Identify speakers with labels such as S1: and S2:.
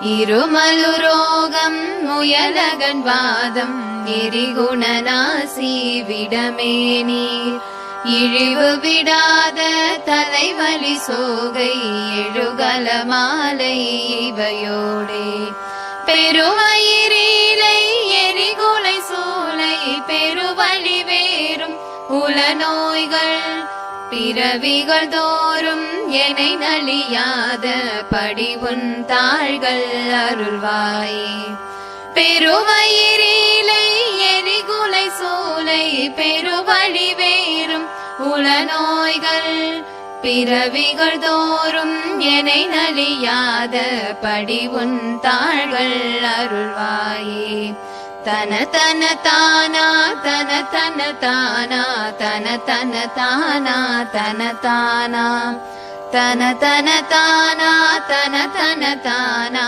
S1: இருமலுரோகம் முயலகன் வாதம் எரிகுணநாசி விடமே நீர். இழிவு விடாத தலைவலி சோகை எழுகல மாலை இவையோடே. பெருவயிரீலை எரிகுலை சோலை பெருவழி வேறும் உல நோய்கள் பிறவிகள் தோறும் என்னை நலியாத படி உன் தாள்கள் அருள்வாயே. பெருவயிரீலை எரிகுலை சோலை பெருவழி வேறும் உளநோய்கள். பிறவிகள் தோறும் என்னை நலியாத படி உன் தாள்கள் அருள்வாயே. तन तन ताना तन तन ताना तन तन ताना तन ताना। तन तन ताना तन तन ताना।